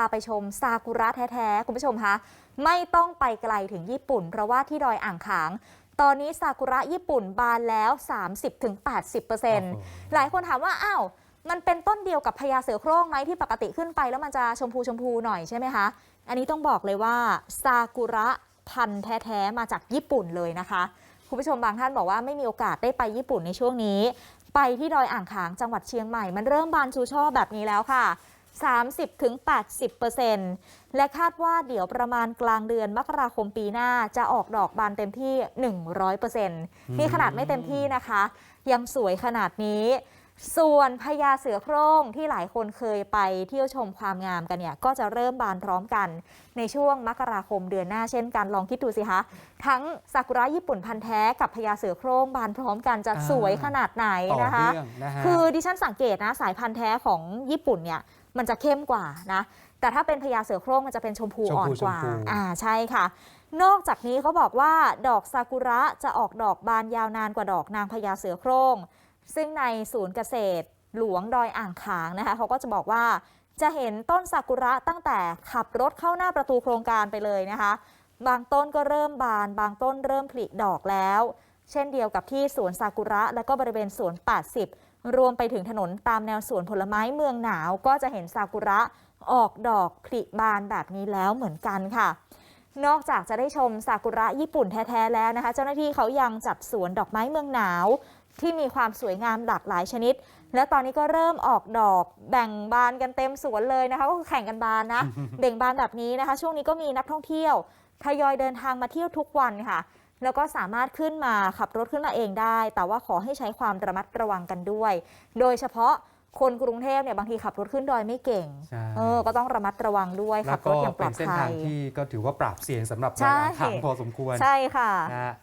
าไปชมซากุระแท้ๆ คุณผู้ชมคะไม่ต้องไปไกลถึงญี่ปุ่น เพราะว่าที่ดอยอ่างขาง ตอนนี้ซากุระญี่ปุ่นบานแล้ว 30-80%หลายคนถามว่าอ้าวมันเป็นต้นเดียวกับพญาเสือโคร่งไหมที่ปกติขึ้นไปแล้วมันจะชมพูชมพูหน่อยใช่ไหมคะ อันนี้ต้องบอกเลยว่าซากุระพันธุ์แท้ๆ มาจากญี่ปุ่นเลยนะคะ คุณผู้ชมบางท่านบอกว่าไม่มีโอกาสได้ไปญี่ปุ่นในช่วงนี้ ไปที่ดอยอ่างขางจังหวัดเชียงใหม่ มันเริ่มบานชูช่อแบบนี้แล้วค่ะ 30-80%และคาดว่าเดี๋ยวประมาณกลางเดือนมกราคมปีหน้าจะออกดอกบานเต็มที่ 100%นี่ขนาดไม่เต็มที่นะคะ ยังสวยขนาดนี้ ส่วนพญาเสือโคร่งที่หลายคนเคยไปเที่ยวชมความงามกันเนี่ย ก็จะเริ่มบานพร้อมกันในช่วงมกราคมเดือนหน้าเช่นกันลองคิดดูสิคะทั้งซากุระญี่ปุ่นพันธุ์แท้กับพญาเสือโคร่งบานพร้อมกันจะอ่าสวยขนาดไหนต่อนะคะเนื่องนะฮะคือดิฉันสังเกตนะสายพันธุ์แท้ของญี่ปุ่นเนี่ย มันจะเข้มกว่านะ แต่ถ้าเป็นพญาเสือโคร่งมันจะเป็นชมพูชมพูอ่อนกว่าชมพู อ่าใช่ค่ะ นอกจากนี้เขาบอกว่าดอกซากุระจะออกดอกบานยาวนานกว่าดอกนางพญาเสือโคร่ง ซึ่งในศูนย์เกษตรหลวงดอยอ่างขางนะคะเขาก็จะบอกว่าจะเห็นต้นซากุระตั้งแต่ขับรถเข้าหน้าประตูโครงการไปเลยนะคะ บางต้นก็เริ่มบาน บางต้นเริ่มผลิดอกแล้ว เช่นเดียวกับที่สวนซากุระ และก็บริเวณสวน 80 รวมไปถึงถนนตามแนวสวนผลไม้เมืองหนาว ก็จะเห็นซากุระออกดอกผลิบานแบบนี้แล้วเหมือนกันค่ะ นอกจากจะได้ชมซากุระญี่ปุ่นแท้ๆแล้วนะคะ เจ้าหน้าที่เขายังจัดสวนดอกไม้เมืองหนาว ที่มีความสวยงามหลากหลายชนิด และตอนนี้ก็เริ่มออกดอกแบ่งบานกันเต็มสวนเลยนะคะก็คือแข่งกันบานนะเบ่งบานแบบนี้นะคะ ช่วงนี้ก็มีนักท่องเที่ยวทยอยเดินทางมาเที่ยวทุกวันค่ะ แล้วก็สามารถขึ้นมาขับรถขึ้นมาเองได้ แต่ว่าขอให้ใช้ความระมัดระวังกันด้วย โดยเฉพาะคนกรุงเทพเนี่ยบางทีขับรถขึ้นดอยไม่เก่งใช่เออ ก็ต้องระมัดระวังด้วยแล้ขัวบรก็ถอย่างปลเป็อนดเส้นภัทางยที่ก็ถือว่าปราบเสียนสำหรับใช่ดอยอ่างขางพอสมควร ใช่ค่ะนะฮะ